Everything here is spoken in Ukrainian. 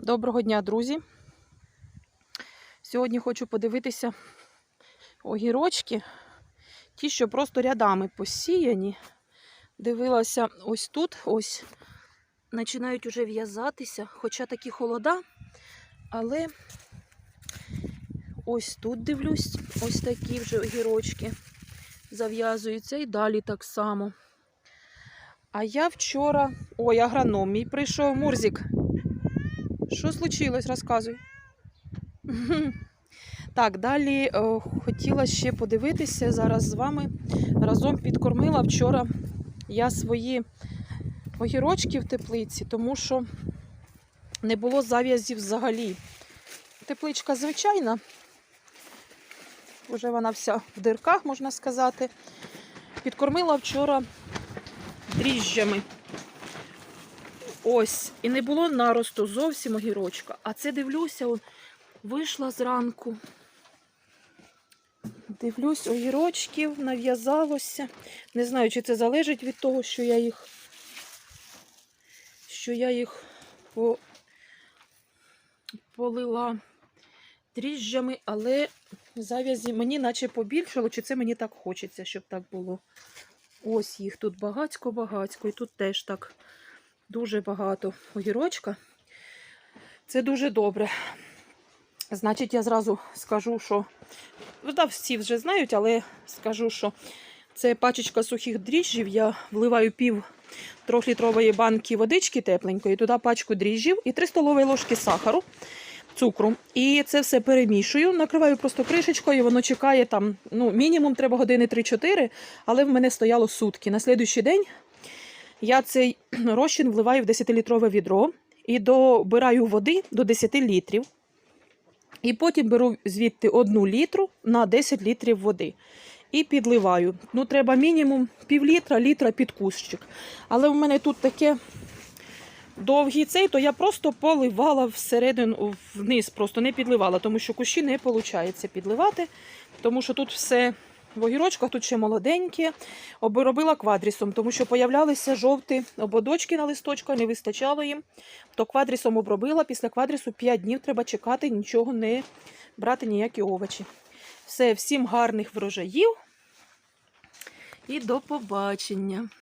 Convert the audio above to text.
Доброго дня, друзі. Сьогодні хочу подивитися огірочки, ті, що просто рядами посіяні. Дивилася ось тут, ось починають уже в'язатися, хоча такі холода, але ось тут дивлюсь, ось такі вже огірочки зав'язуються і далі так само. А я вчора. Ой, агроном мій прийшов Мурзик. Що случилось? Розказуй. Так, далі е, хотіла ще подивитися зараз з вами. Разом підкормила вчора я свої огірочки в теплиці, тому що не було зав'язів взагалі. Тепличка звичайна. Вже вона вся в дирках, можна сказати. Підкормила вчора дріжджами. Ось, і не було наросту зовсім огірочка. А це дивлюся, он, вийшла зранку. Дивлюсь, огірочків нав'язалося. Не знаю, чи це залежить від того, що я їх, що я їх по, полила дріжджами, але зав'язі мені наче побільшало, чи це мені так хочеться, щоб так було. Ось їх тут багацько-багацько, і тут теж так дуже багато огірочка. Це дуже добре. Значить, я зразу скажу, що ну, да, всі вже знають, але скажу, що це пачечка сухих дріжджів. Я вливаю пів трьохлітрової банки водички тепленької, туди пачку дріжджів і 3 столові ложки сахару, цукру. І це все перемішую, накриваю просто кришечкою, воно чекає там, ну, мінімум треба години 3-4, але в мене стояло сутки. На слідуючий день я цей розчин вливаю в 10-літрове відро і добираю води до 10 літрів. І потім беру звідти 1 літру на 10 літрів води. І підливаю. Ну, треба мінімум пів літра, літра під кущик. Але в мене тут таке довгий цей, то я просто поливала всередину вниз, просто не підливала, тому що кущі не виходить підливати, тому що тут все в огірочках тут ще молоденькі. Обробила квадрісом, тому що появлялися жовті ободочки на листочках, не вистачало їм. То квадрісом обробила. Після квадрісу 5 днів треба чекати, нічого не брати, ніякі овочі. Все, всім гарних врожаїв і до побачення.